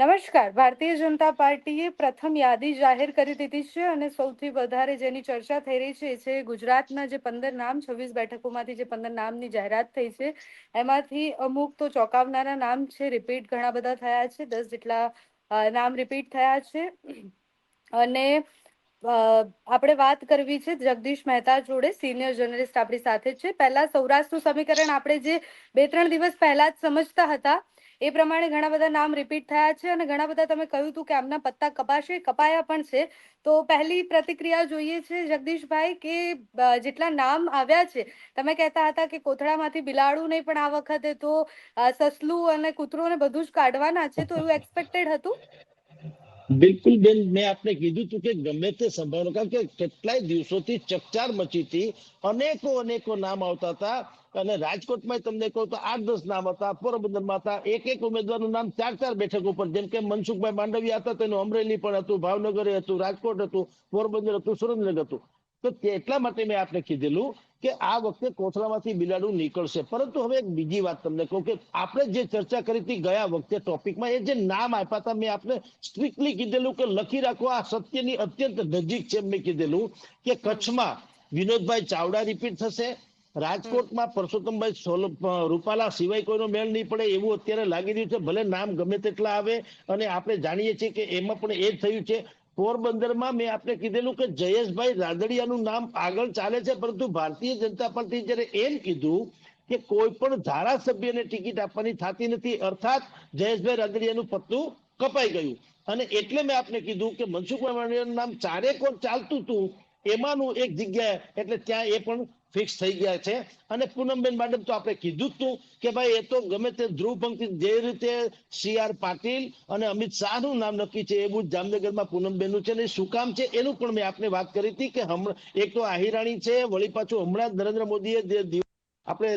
નમસ્કાર. ભારતીય જનતા પાર્ટીએ પ્રથમ યાદી જાહેર કરી દીધી છે અને સૌથી વધારે જેની ચર્ચા થઈ રહી છે એ ગુજરાતના જે પંદર નામ, છવ્વીસ બેઠકોમાંથી જે પંદર નામની જાહેરાત થઈ છે, એમાંથી અમુક તો ચોંકાવનારા નામ છે રિપીટ ઘણા બધા થયા છે, દસ જેટલા નામ રિપીટ થયા છે. અને આપણે વાત કરવી છે જગદીશ મહેતા જોડે સિનિયર જર્નલિસ્ટ આપણી સાથે છે. પહેલા સૌરાષ્ટ્રનું સમીકરણ આપણે જે બે ત્રણ દિવસ પહેલા જ સમજતા હતા એ પ્રમાણે ઘણા બધા નામ રિપીટ થયા છે અને ઘણા બધા તમે કહ્યું હતું કે આમના પત્તા કપાશે, કપાયા પણ છે. તો પહેલી પ્રતિક્રિયા જોઈએ છે જગદીશભાઈ કે જેટલા નામ આવ્યા છે, તમે કહેતા હતા કે કોથળામાંથી બિલાડું નહીં, પણ આ વખતે તો સસલું અને કૂતરું ને બધું જ કાઢવાના છે, તો એવું એક્સપેક્ટેડ હતું? બિલકુલ બેન, મેં આપને કીધું હતું કે ગમે તે સંભાવના, કારણ કે કેટલાય દિવસોથી ચકચાર મચી હતી, અનેકો અનેકો નામ આવતા હતા, અને રાજકોટમાં તમને કહું તો આઠ, દસ નામ હતા, પોરબંદરમાં હતા એક એક ઉમેદવારનું નામ ચાર ચાર બેઠક ઉપર, જેમ કે મનસુખભાઈ માંડવિયા હતા, તેનું અમરેલી પણ હતું, ભાવનગર હતું, રાજકોટ હતું, પોરબંદર હતું, સુરેન્દ્રનગર હતું. તો તે એટલા માટે મેં આપને કીધેલું કે આ વખતે કોથળામાંથી બિલાડું નીકળશે. પરંતુ હવે એક બીજી વાત તમને કહું કે આપણે જે ચર્ચા કરી હતી ગયા વખતે ટોપિકમાં, એ જે નામ આપ્યા હતા, મેં આપને સ્ટ્રિક્ટલી કીધેલું કે લખી રાખો, આ સત્યની અત્યંત નજીક છે મેં કીધેલું કે કચ્છમાં વિનોદભાઈ ચાવડા રિપીટ થશે. રાજકોટમાં પરસોત્તમભાઈ સોલ રૂપાલા સિવાય કોઈનો મેળ નહીં પડે એવું અત્યારે લાગી રહ્યું છે. ભલે નામ ગમે તેટલા આવે અને આપણે જાણીએ છીએ કે એમાં પણ એ થયું છે. પોરબંદરમાં મેં આપને કીધેલું કે જયેશભાઈ રાદડિયાનું નામ આગળ ચાલે છે, પરંતુ ભારતીય જનતા પાર્ટી જ્યારે એમ કીધું કે કોઈ પણ ધારાસભ્યને ટિકિટ આપવાની થતી નથી, અર્થાત જયેશભાઈ રાદડિયાનું પત્તું કપાઈ ગયું. અને એટલે મેં આપને કીધું કે મનસુખ માંડવિયાનું નામ ચારે કોણ ચાલતું હતું, એમાંનું એક જગ્યાએ, એટલે ત્યાં એ પણ ફિક્સ થઈ ગયા છે. અને પૂનમબેન મેડમ તો આપણે કીધું જ કે ભાઈ એ તો ગમે તે ધ્રુવ પંક્તિ જે રીતે સી આર પાટીલ અને અમિત શાહનું નામ નક્કી છે એવું જામનગરમાં પૂનમબેનનું છે ને શું કામ છે એનું પણ મેં આપને વાત કરી હતી કે એક તો આહિરાણી છે, વળી પાછું હમણાં નરેન્દ્ર મોદીએ જે આપણે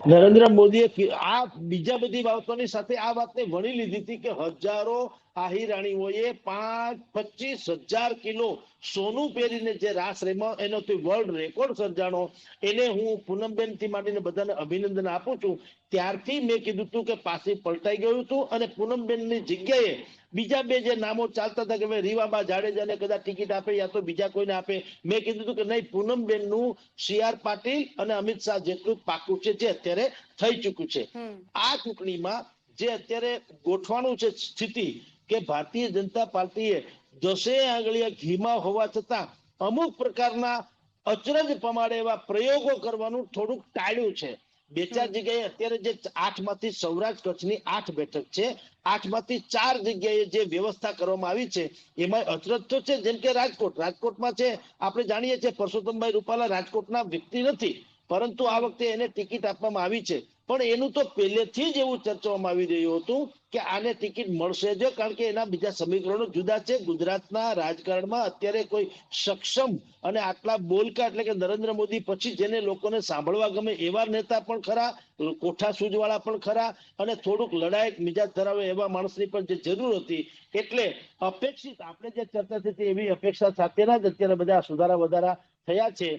નરેન્દ્ર મોદીએ આ બીજા બધી બાબતોની સાથે આ વાતને વણી લીધી હતી કે હજારો આહિરાણીઓએ પાંચ પચીસ હજાર કિલો સોનું પહેરીને જે રાસ રેમાં એનો તે વર્લ્ડ રેકોર્ડ સર્જાણો. એને હું પૂનમબેનથી માંડીને બધાને અભિનંદન આપું છું. ત્યારથી મેં કીધું હતું કે પાસી પલટાઈ ગયું હતું અને પૂનમબેનની જગ્યાએ બીજા બે જે નામો ચાલતા હતા કે ભાઈ રીવાબા જાડેજાને કદાચ ટિકિટ આપે યા તો બીજા કોઈને આપે મેં કીધું હતું કે નહીં પૂનમબેનનું સી આર પાટીલ અને અમિત શાહ જેટલું પાકું છે જે અત્યારે થઈ ચૂક્યું છે. આ ચૂંટણીમાં જે અત્યારે ગોઠવાનું છે સ્થિતિ કે ભારતીય જનતા પાર્ટીએ દસે આંગળીયા ઘીમાં હોવા છતાં અમુક પ્રકારના અચરજ પ્રમાણે એવા પ્રયોગો કરવાનું થોડુંક ટાળ્યું છે. બે ચાર જગ્યાએ અત્યારે જે આઠમાંથી સૌરાષ્ટ્ર કચ્છની આઠ બેઠક છે આઠમાંથી ચાર જગ્યાએ જે વ્યવસ્થા કરવામાં આવી છે એમાં અચરજ તો છે, જેમ કે રાજકોટ. રાજકોટમાં છે, આપણે જાણીએ છીએ પરસોત્તમભાઈ રૂપાલા રાજકોટના વ્યક્તિ નથી, પરંતુ આ વખતે એને ટિકિટ આપવામાં આવી છે. પણ એનું તો પહેલેથી જ એવું ચર્ચવામાં આવી રહ્યું હતું કે આને ટિકિટ મળશે જ, કારણ કે એના બીજા સમીકરણો જુદા છે. ગુજરાતના રાજકારણમાં અત્યારે કોઈ સક્ષમ અને આટલા બોલકા એટલે કે નરેન્દ્ર મોદી પછી જેને લોકોને સાંભળવા ગમે એવા નેતા પણ ખરા, કોઠા સૂજવાળા પણ ખરા અને થોડુંક લડાયક મિજાજ ધરાવે એવા માણસની પણ જે જરૂર હતી. એટલે અપેક્ષિત, આપણે જે ચર્ચા થઈ હતી એવી અપેક્ષા સાથેના જ અત્યારે બધા સુધારા વધારા થયા છે.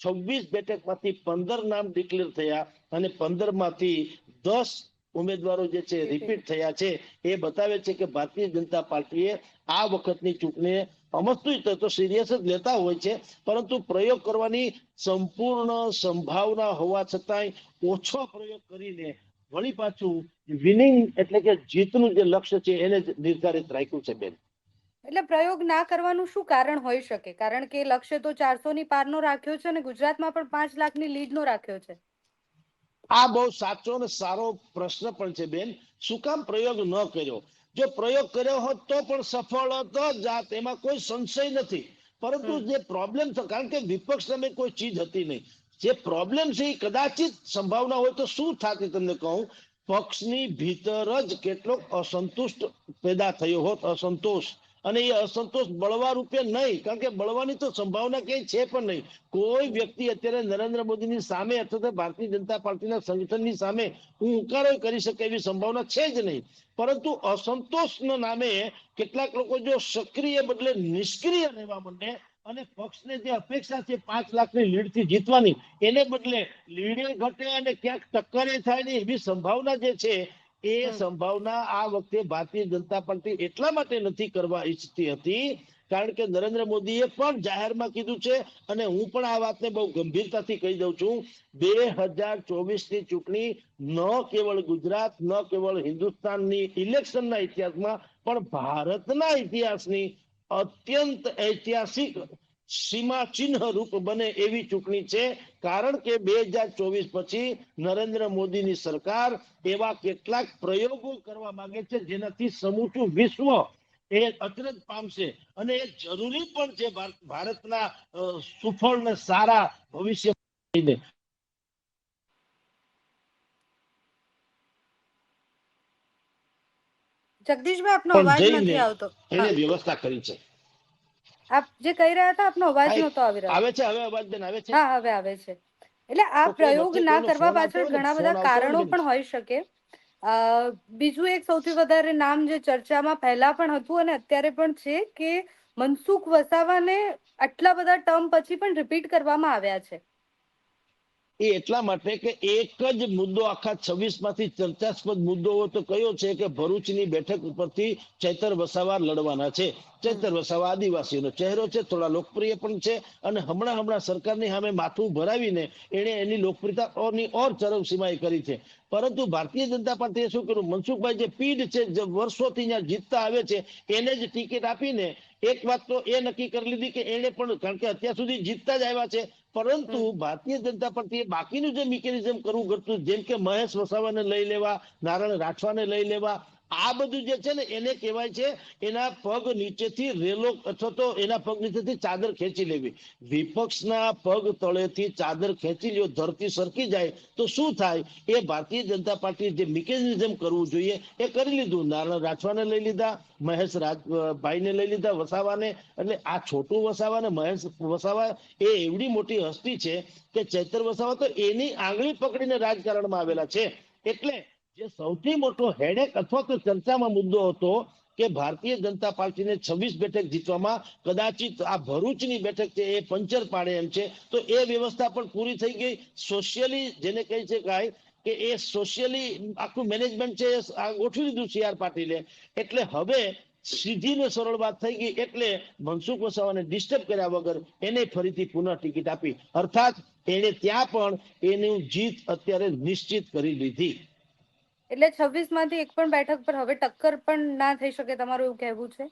છવ્વીસ બેઠકમાંથી પંદર નામ ડિક્લેર થયા અને પંદરમાંથી દસ ઉમેદવારો જે છે રિપીટ થયા છે. એ બતાવે છે કે ભારતીય જનતા પાર્ટીએ આ વખતની ચૂંટણી અમસ્તું તો સિરિયસ જ લેતા હોય છે, પરંતુ પ્રયોગ કરવાની સંપૂર્ણ સંભાવના હોવા છતાંય ઓછો પ્રયોગ કરીને વળી પાછું વિનિંગ એટલે કે જીતનું જે લક્ષ્ય છે એને નિર્ધારિત રાખ્યું છે બેન. એટલે પ્રયોગ ના કરવાનું શું કારણ હોઈ શકે? કારણ કે લક્ષ્ય તો ચારસો ની પારનો રાખ્યો છે અને ગુજરાતમાં પણ પાંચ લાખની લીડનો રાખ્યો છે. આ બહુ સાચો અને સારો પ્રશ્ન પણ છે બેન. શું કામ પ્રયોગ ન કર્યો? જો પ્રયોગ કર્યો હોત તો પણ સફળ હતો જાત એમાં કોઈ સંશય નથી. પરંતુ જે પ્રોબ્લેમ થયો કારણ કે વિપક્ષ સામે કોઈ ચીજ હતી નહીં. જે પ્રોબ્લેમ છે એ કદાચિત સંભાવના હોય તો શું થાતે તમને કહું? પક્ષની ભીતર જ કેટલોક અસંતુષ્ટ પેદા થયો હોત અસંતોષ. અને એ અસંતોષ બળવા રૂપે નહીં, કારણ કે બળવાની તો સંભાવના ક્યાંય છે પણ નહીં. કોઈ વ્યક્તિ અત્યારે નરેન્દ્ર મોદીની સામે અથવા તો ભારતીય જનતા પાર્ટીના સંગઠનની સામે હું ઉકારો કરી શકે એવી સંભાવના છે જ નહીં. પરંતુ અસંતોષના નામે કેટલાક લોકો જો સક્રિય બદલે નિષ્ક્રિય રહેવા માંડે અને પક્ષને જે અપેક્ષા છે પાંચ લાખની લીડથી જીતવાની, એને બદલે લીડે ઘટે અને ક્યાંક ટક્કરે થાય ને એવી સંભાવના જે છે એ સંભાવના આ વખતે ભારતીય જનતા પાર્ટી એટલા માટે નથી કરવા ઈચ્છતી હતી કારણ કે નરેન્દ્ર મોદીએ પણ જાહેરમાં કીધું છે અને હું પણ આ વાતને બહુ ગંભીરતાથી કહી દઉં છું. બે હજાર ચોવીસની ચૂંટણી ન કેવળ ગુજરાત ન કેવળ હિન્દુસ્તાનની ઇલેક્શનના ઇતિહાસમાં પણ ભારતના ઇતિહાસની અત્યંત ઐતિહાસિક સીમા ચિહ્ન રૂપ બને એવી ચૂંટણી છે. કારણ કે બે હજાર ચોવીસ પછી નરેન્દ્ર મોદીની સરકાર એવા કેટલાક પ્રયોગો કરવા માંગે છે જેનાથી સમૂચું વિશ્વ એ અચરજ પામશે. અને એ જરૂરી પણ છે ભારતના સુફળ ને સારા ભવિષ્ય જગદીશભાઈ આપનો અવાજ નથી આવતો. એને વ્યવસ્થા કરી છે. આપ જે કહી રહ્યા હતા આપનો અવાજ નહોતો આવી રહ્યો. આવે છે હવે અવાજ બેન આવે છે? હા હવે આવે છે. એટલે આ પ્રયોગ ના કરવા પાછળ ઘણા બધા કારણો પણ હોઈ શકે. બીજું એક સૌથી વધારે નામ જે ચર્ચામાં પહેલા પણ હતું અને અત્યારે પણ છે કે મનસુખ વસાવાને આટલા બધા ટર્મ પછી પણ રિપીટ કરવામાં આવ્યા છે. એ એટલા માટે કે એક જ મુદ્દો આખા છવ્વીસમાંથી ચર્ચાસ્પદ મુદ્દો તો કયો છે કે ભરૂચની બેઠક ઉપરથી ચૈતર વસાવા લડવાના છે? ચૈતર વસાવા આદિવાસીનો ચહેરો છે, થોડા લોકપ્રિય પણ છે અને હમણાં હમણાં સરકારની સામે માથું ભરાવીને એણે એની લોકપ્રિયતા ઓરની ઓર ચરમસીમાએ કરી છે. પરંતુ ભારતીય જનતા પાર્ટીએ શું કર્યું? મનસુખભાઈ જે પીઢ છે, જે વર્ષોથી ત્યાં જીતતા આવે છે, એને જ ટિકિટ આપીને એક વાત તો એ નક્કી કરી લીધી કે એને પણ, કારણ કે અત્યાર સુધી જીતતા જ આવ્યા છે પરંતુ ભારતીય જનતા પાર્ટીએ બાકીનું જે મિકેનિઝમ કરવું ઘટતું જેમ કે મહેશ વસાવાને લઈ લેવા નારાયણ રાઠવાને લઈ લેવા આ બધું જે છે ને એને કહેવાય છે એના પગ નીચેથી રેલો અથવા તો એના પગ નીચેથી ચાદર ખેંચી લેવી. વિપક્ષના પગ તળેથી ચાદર ખેંચી લ્યો, ધરતી સરકી જાય, તો શું થાય? એ ભારતીય જનતા પાર્ટી જે મિકેનિઝમ કરવું જોઈએ એ કરી લીધું. નારાયણ રાઠવાને લઈ લીધા, મહેશ રાજ ભાઈને લઈ લીધા વસાવાને. એટલે આ છોટું વસાવા ને મહેશ વસાવા એ એવડી મોટી હસ્તી છે કે ચૈતર વસાવા તો એની આંગળી પકડીને રાજકારણમાં આવેલા છે. એટલે જે સૌથી મોટો હેડેક અથવા તો ચર્ચામાં મુદ્દો હતો કે ભારતીય જનતા પાર્ટીને છવ્વીસ બેઠક જીતવામાં કદાચિત આ ભરૂચની બેઠક છે એ પંચર પાડે એમ છે. તો એ વ્યવસ્થા પણ પૂરી થઈ ગઈ. સોશિયલી જેને કહે છે કાંઈ કે એ સોશિયલી આખું મેનેજમેન્ટ છે ગોઠવી દીધું સી આર પાટીલે. એટલે હવે સીધી ને સરળ વાત થઈ ગઈ. એટલે મનસુખ વસાવાને ડિસ્ટર્બ કર્યા વગર એને ફરીથી પુનઃ ટિકિટ આપી. અર્થાત એને ત્યાં પણ એનું જીત અત્યારે નિશ્ચિત કરી લીધી. એટલે છવ્વીસમાંથી એક પણ બેઠક પર હવે ટક્કર પણ ના થઈ શકે તમારું એવું કહેવું છે?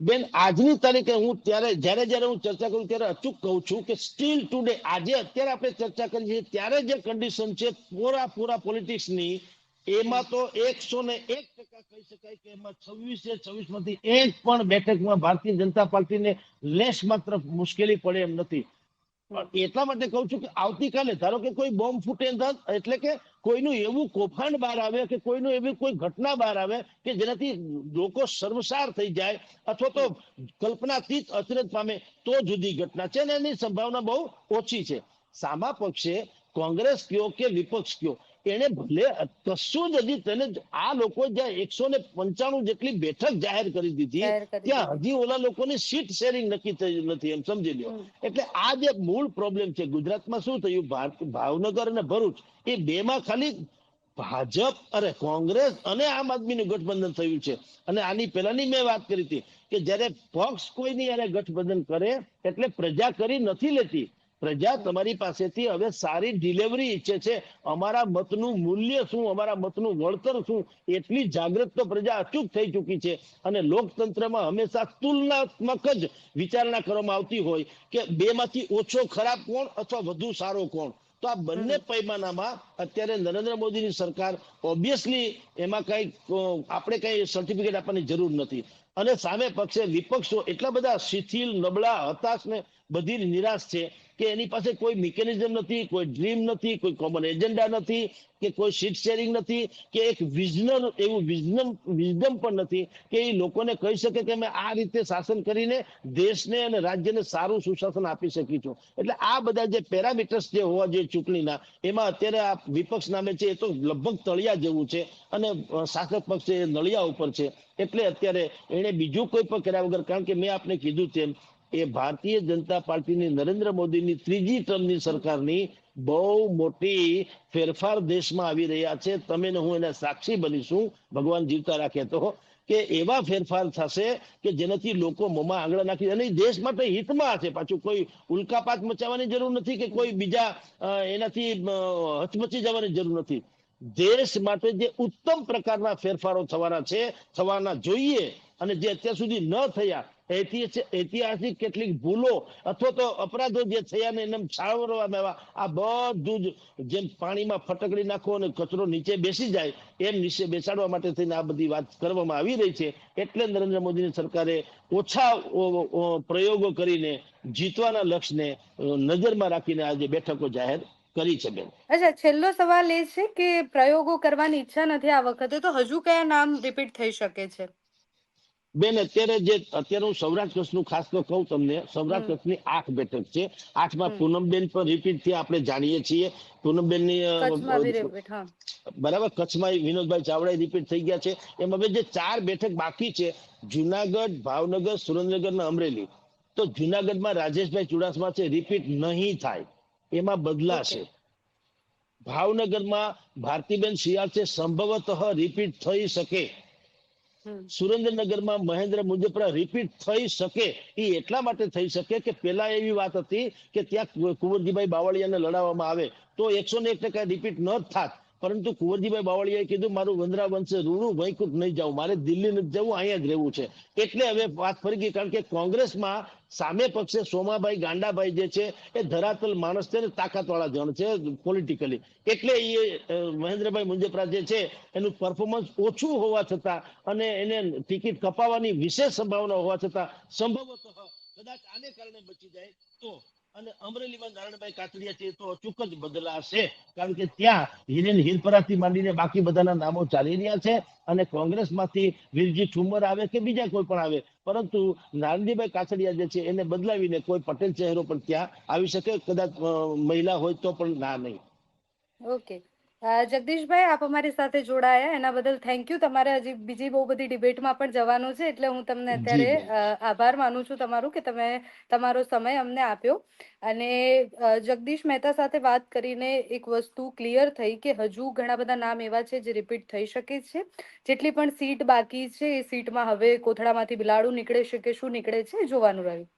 બેન, આજની તારીખે હું ત્યારે, જ્યારે જ્યારે હું ચર્ચા કરું ત્યારે અચૂક કહું છું કે સ્ટીલ ટુડે આજે અત્યારે આપણે ચર્ચા કરી છીએ, ત્યારે જે કન્ડિશન છે, પૂરા પૂરા પોલિટિક્સની એમાં તો એકસો ને એક ટકા કહી શકાય કે એમાં છવ્વીસ છે છવ્વીસમાંથી એક પણ બેઠકમાં ભારતીય જનતા પાર્ટીને લેશ માત્ર મુશ્કેલી પડે એમ નથી. એટલા માટે કહું છું કે આવતીકાલે, ધારો કે કોઈ બોમ્બ ફૂટે એટલે કે કોઈનું એવું કૌભાંડ બહાર આવે કે કોઈનું એવી કોઈ ઘટના બહાર આવે કે જેનાથી લોકો શર્મસાર થઈ જાય અથવા તો કલ્પનાતીત અચરજ પામે, તો જુદી ઘટના છે ને એની સંભાવના બહુ ઓછી છે. સામા પક્ષે કોંગ્રેસ કયો કે વિપક્ષ કયો? એને ભલે કશું જ હજી તેને આ લોકો જ્યાં એકસો ને પંચાણું જેટલી બેઠક જાહેર કરી દીધી ત્યાં હજી ઓલા લોકોની સીટ શેરિંગ નક્કી થઈ નથી એમ સમજી લ્યો. એટલે આ જે મૂળ પ્રોબ્લેમ છે ગુજરાતમાં શું થયું? ભાવનગર અને ભરૂચ એ બે માં ખાલી ભાજપ અરે કોંગ્રેસ અને આમ આદમીનું ગઠબંધન થયું છે. અને આની પહેલાની મેં વાત કરી હતી કે જ્યારે પક્ષ કોઈની અરે ગઠબંધન કરે એટલે પ્રજા કરી નથી લેતી પ્રજા તમારી પાસેથી હવે સારી ડિલિવરી ઈચ્છે છે. અમારા મતનું મૂલ્ય શું? અમારા મતનું વળતર શું? એટલી જાગૃત તો પ્રજા અચૂક થઈ ચૂકી છે. અને લોકતંત્રમાં હંમેશા તુલનાત્મક જ વિચારણા કરવામાં આવતી હોય કે બેમાંથી ઓછો ખરાબ કોણ અથવા વધુ સારો કોણ? તો આ બંને પૈમાનામાં અત્યારે નરેન્દ્ર મોદીની સરકાર ઓબ્વિયસલી એમાં કઈ આપણે કઈ સર્ટિફિકેટ આપવાની જરૂર નથી. અને સામે પક્ષે વિપક્ષો એટલા બધા શિથિલ નબળા હતાશ ને બધી નિરાશ છે કે એની પાસે કોઈ મિકેનિઝમ નથી, કોઈ ડ્રીમ નથી, કોઈ કોમન એજન્ડા નથી, કે કોઈ સીટ શેરિંગ નથી, કે એક વિઝનર એવું વિઝનમ વિઝડમ પણ નથી કે એ લોકોને કહી શકે કે અમે આ રીતે શાસન કરીને દેશને અને રાજ્યને સારું સુશાસન આપી શકીશું એટલે આ બધા જે પેરામીટર્સ જે હોવા જોઈએ ચૂંટણીના, એમાં અત્યારે આ વિપક્ષ નામે છે એ તો લગભગ તળિયા જેવું છે અને શાસક પક્ષ એ નળિયા ઉપર છે. એટલે અત્યારે એને બીજું કોઈ પણ કર્યા વગર, કારણ કે મેં આપને કીધું તેમ એ ભારતીય જનતા પાર્ટીની નરેન્દ્ર મોદીની ત્રીજી ટર્મની સરકારની બહુ મોટી ફેરફાર દેશમાં આવી રહ્યા છે. તમે ને હું એના સાક્ષી બનીશું. ભગવાન જીવતા રાખે તો. કે એવા ફેરફાર થશે કે જેનાથી લોકો મોમાં આંગળા નાખી અને દેશ માટે હિતમાં છે પાછું કોઈ ઉલ્કાપાત મચાવવાની જરૂર નથી કે કોઈ બીજા એનાથી હચમચી જવાની જરૂર નથી. દેશ માટે જે ઉત્તમ પ્રકારના ફેરફારો થવાના છે, થવાના જોઈએ અને જે અત્યાર સુધી ન થયા ઐતિહાસિક કેટલીક ભૂલો અથવા તો અપરાધો જે થયા ને એને છાળવવામાં આવ્યા, આ બધું જ જેમ પાણીમાં ફટકડી નાખો અને કચરો નીચે બેસી જાય, એમ નીચે બેસાડવા માટે થઈને આ બધી વાત કરવામાં આવી રહી છે. એટલે નરેન્દ્ર મોદીની સરકારે ઓછા પ્રયોગો કરીને જીતવાના લક્ષ્યને નજરમાં રાખીને આજે બેઠકો જાહેર કરી છે બેન. અચ્છા, છેલ્લો સવાલ એ છે કે પ્રયોગો કરવાની ઈચ્છા નથી આ વખતે, તો હજુ કયા નામ રિપીટ થઈ શકે છે? બેન અત્યારે જે અત્યારે હું સૌરાષ્ટ્ર કચ્છનું ખાસ તો કહું તમને સૌરાષ્ટ્ર. કચ્છની આઠ બેઠક છે આઠમાં. પૂનમબેન પણ રિપીટથી આપણે જાણીએ છીએ રિપીટ હા બરાબર કચ્છમાં વિનોદભાઈ ચાવડા રિપીટ થઈ ગયા છે એમ હવે જે ચાર બેઠક બાકી છે જુનાગઢ ભાવનગર સુરેન્દ્રનગર ને અમરેલી તો જુનાગઢમાં રાજેશભાઈ ચુડાસમા છે રિપીટ નહીં થાય એમાં બદલાશે Okay. ભાવનગરમાં ભારતીબેન શિયાળ છે સંભવતઃ રિપીટ થઈ શકે. સુરેન્દ્રનગરમાં મહેન્દ્ર મુજપરા રિપીટ થઈ શકે, એ એટલા માટે થઈ શકે કે પેલા એવી વાત હતી કે ત્યાં કુંવરજીભાઈ બાવળિયાને લડાવવામાં આવે. તો એકસો ને એક ટકા રિપીટ ન થાત. પરંતુ કુંવરજીભાઈ બાવળીયાએ કીધું, મારું વંદરા વંશે વૈકુંઠ નહીં જવું મારે દિલ્હી નથી જવું, અહીંયા જ રહેવું છે. એટલે હવે વાત ફરી ગઈ, કારણ કે કોંગ્રેસમાં સામે પક્ષે સોમાભાઈ ગાંડાભાઈ જે છે, એ ધરાતલ માણસ છે તાકાતવાળા જણ છે પોલિટિકલી એટલે એ મહેન્દ્રભાઈ મુંજપરા જે છે, એનું પરફોર્મન્સ ઓછું હોવા છતાં અને એને ટિકિટ કપાવવાની વિશેષ સંભાવના હોવા છતાં સંભવતઃ કદાચ આને કારણે બચી જાય તો અને અમરેલીમાં નારાયણભાઈ કાતડિયા છે તો અચૂક જ બદલાશે. કારણ કે ત્યાં હિરેન હિરપરાથી માંડીને બાકી બધાના નામો ચાલી રહ્યા છે અને કોંગ્રેસમાંથી વીરજી ઠુમર આવે કે બીજા કોઈ પણ આવે. પરંતુ નારણજીભાઈ કાછડિયા જે છે એને બદલાવીને કોઈ પટેલ ચહેરો પણ ત્યાં આવી શકે. કદાચ મહિલા હોય તો પણ ના નહીં. ઓકે. જગદીશભાઈ આપ અમારી સાથે જોડાયા. એના બદલ થેન્ક યુ તમારે હજી બીજી બહુ બધી ડિબેટમાં પણ જવાનું છે એટલે હું તમને અત્યારે આભાર માનું છું તમારું કે તમે તમારો સમય અમને આપ્યો. અને જગદીશ મહેતા સાથે વાત કરીને એક વસ્તુ ક્લિયર થઈ કે હજુ ઘણા બધા નામ એવા છે જે રિપીટ થઈ શકે છે. જેટલી પણ સીટ બાકી છે એ સીટમાં હવે કોથળામાંથી બિલાડું નીકળે છે કે શું નીકળે છે જોવાનું રહ્યું.